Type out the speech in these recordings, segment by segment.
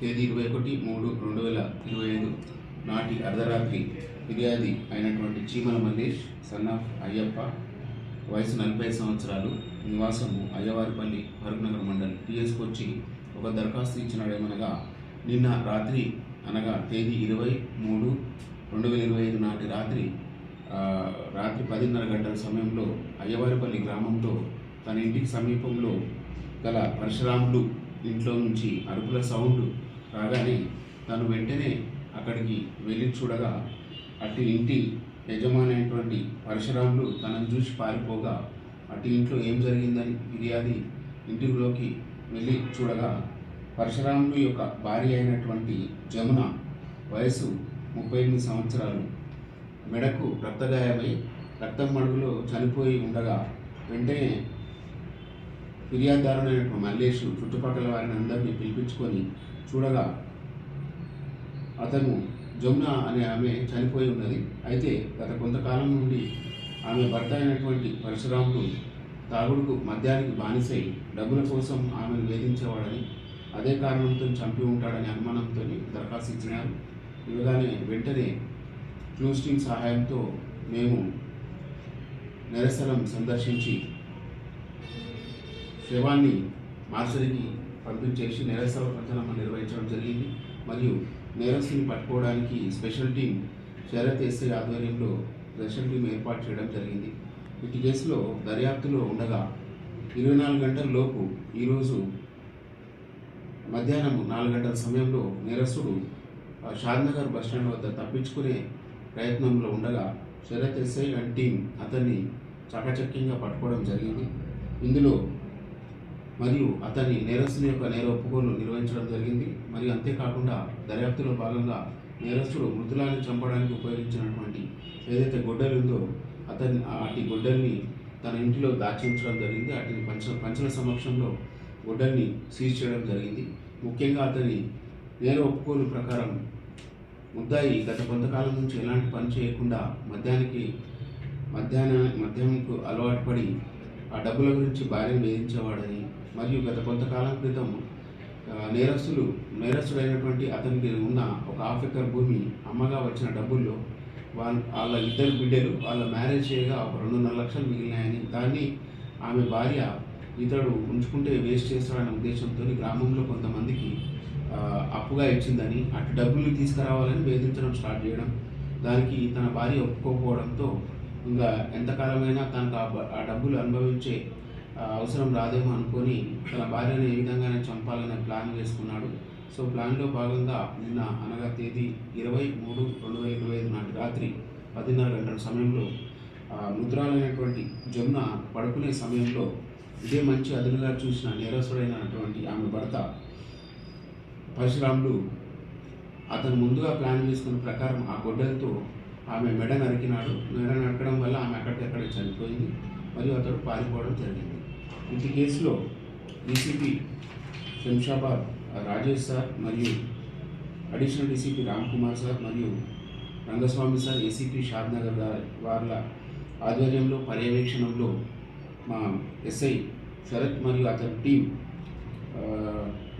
తేదీ ఇరవై ఒకటి మూడు రెండు వేల ఇరవై ఐదు నాటి అర్ధరాత్రి. ఫిర్యాది అయినటువంటి చీమల మల్లేష్ సన్ ఆఫ్ అయ్యప్ప వయసు నలభై సంవత్సరాలు నివాసము అయ్యవారిపల్లి ఫరూక్నగర్ మండల్. టీఎస్కి వచ్చి ఒక దరఖాస్తు ఇచ్చినాడేమనగా నిన్న రాత్రి అనగా తేదీ ఇరవై మూడు రెండు వేల ఇరవై ఐదు నాటి రాత్రి రాత్రి పదిన్నర గంటల సమయంలో అయ్యవారిపల్లి గ్రామంలో తన ఇంటికి సమీపంలో గల పరశురాములు ఇంట్లో నుంచి అరుపుల సౌండ్ రాగానే తను వెంటనే అక్కడికి వెళ్ళి చూడగా అటు ఇంటి యజమాని అయినటువంటి పరశురాములు తనను చూసి పారిపోగా అటు ఇంట్లో ఏం జరిగిందని ఫిర్యాది ఇంటిలోకి వెళ్ళి చూడగా పరశురాములు యొక్క భార్య అయినటువంటి జమున వయసు ముప్పై ఎనిమిది సంవత్సరాలు. మెడకు రక్తగాయమై రక్తం మడుగులో చనిపోయి ఉండగా వెంటనే ఫిర్యాదుదారుడైనటువంటి మల్లేష్ చుట్టుపక్కల వారిని అందరినీ పిలిపించుకొని చూడగా అతను జమున అనే ఆమె చనిపోయి ఉన్నది. అయితే గత కొంతకాలం నుండి ఆమె భర్త అయినటువంటి పరశురాముడు తాగుడుకు మద్యానికి బానిసై డబ్బుల కోసం ఆమెను వేధించేవాడని అదే కారణంతో చంపి ఉంటాడని అనుమానంతో దరఖాస్తు ఇచ్చినారు. ఇవ్వగానే వెంటనే క్లూస్టింగ్ సహాయంతో మేము నిరసనం సందర్శించి శవాన్ని మార్చరికి పంపించేసి నేరస్థల ప్రచారం నిర్వహించడం జరిగింది. మరియు నేరస్తుని పట్టుకోవడానికి స్పెషల్ టీం శరత్ ఎస్ఐ ఆధ్వర్యంలో స్పెషల్ టీం ఏర్పాటు చేయడం జరిగింది. ఇటు కేసులో దర్యాప్తులో ఉండగా ఇరవై నాలుగు గంటల లోపు ఈరోజు మధ్యాహ్నం నాలుగు గంటల సమయంలో నేరస్తుడు షాద్నగర్ బస్టాండ్ వద్ద తప్పించుకునే ప్రయత్నంలో ఉండగా శరత్ ఎస్ఐ అండ్ టీం అతన్ని చకచక్యంగా పట్టుకోవడం జరిగింది. ఇందులో మరియు అతని నేరస్తుని యొక్క నేర ఒప్పుకోలు నిర్వహించడం జరిగింది. మరియు అంతేకాకుండా దర్యాప్తులో భాగంగా నేరస్తుడు మృతులాన్ని చంపడానికి ఉపయోగించినటువంటి ఏదైతే గొడ్డలి ఉందో అతని అటు గొడ్డల్ని తన ఇంటిలో దాచి ఉంచడం జరిగింది. అటుని పంచ పంచల సమక్షంలో గొడ్డల్ని సీజ్ చేయడం జరిగింది. ముఖ్యంగా అతని నేర ఒప్పుకోలు ప్రకారం ముద్దాయి గత కొంతకాలం నుంచి ఎలాంటి పని చేయకుండా మద్యానికి మధ్యాహ్న మద్యంకు అలవాటు పడి ఆ డబ్బుల గురించి భార్యను వేధించేవాడని మరియు గత కొంతకాలం క్రితం నేరస్తులు నేరస్తుడైనటువంటి అతనికి ఉన్న ఒక హాఫ్ ఎకర్ భూమి అమ్మగా వచ్చిన డబ్బుల్లో వాళ్ళ వాళ్ళ ఇద్దరు బిడ్డలు వాళ్ళ మ్యారేజ్ చేయగా ఒక రెండున్నర లక్షలు మిగిలినాయని దాన్ని ఆమె భార్య ఇతడు ఉంచుకుంటే వేస్ట్ చేస్తాడనే ఉద్దేశంతో గ్రామంలో కొంతమందికి అప్పుగా ఇచ్చిందని అటు డబ్బులు తీసుకురావాలని వేధించడం స్టార్ట్ చేయడం దానికి తన భార్య ఒప్పుకోకపోవడంతో ఇంకా ఎంతకాలమైనా తనకు ఆ బ- డబ్బులు అనుభవించే అవసరం రాదేమో అనుకొని తన భార్యను ఏ విధంగానే చంపాలనే ప్లాన్ వేసుకున్నాడు. సో ప్లాన్లో భాగంగా నిన్న అనగా తేదీ ఇరవై మూడు రెండు వేల ఇరవై ఐదు నాటి రాత్రి పదిన్నర గంటల సమయంలో ముద్రాలైనటువంటి జమున పడుకునే సమయంలో ఇదే మంచి అదునుగా చూసిన నేరస్తుడైనటువంటి ఆమె భర్త పరశురాములు అతను ముందుగా ప్లాన్ చేసుకున్న ప్రకారం ఆ గొడ్డలతో ఆమె మెడ నరికినాడు. మెడ నరకడం వల్ల ఆమె అక్కడికక్కడ చనిపోయింది. మరియు అతడు పారిపోవడం జరిగింది. ఇంటి కేసులో డీసీపీ శంషాబాద్ రాజేష్ సార్ మరియు additional DCP Ram Kumar sir మరియు రంగస్వామి సార్ ఏసీపీ షాద్నగర్ వార్ల ఆధ్వర్యంలో పర్యవేక్షణలో మా ఎస్ఐ శరత్ మరియు అతని టీం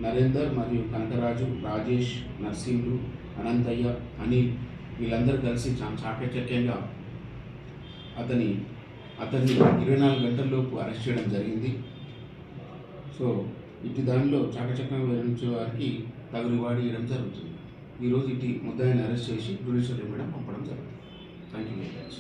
నరేందర్ మరియు కనకరాజు రాజేష్ నర్సింహులు అనంతయ్య అనిల్ వీళ్ళందరూ కలిసి చాలా చాకచక్యంగా అతని అతన్ని ఇరవై నాలుగు గంటల్లోపు అరెస్ట్ చేయడం జరిగింది. సో ఇటు దానిలో చాకచక్యంగా వివరించే వారికి తగు రివార్డు ఇవ్వడం జరుగుతుంది. ఈరోజు ఇటు ముద్దాయిని అరెస్ట్ చేసి జ్యుడిషియల్ రిమాండ్ పంపడం జరుగుతుంది. Thank you very much.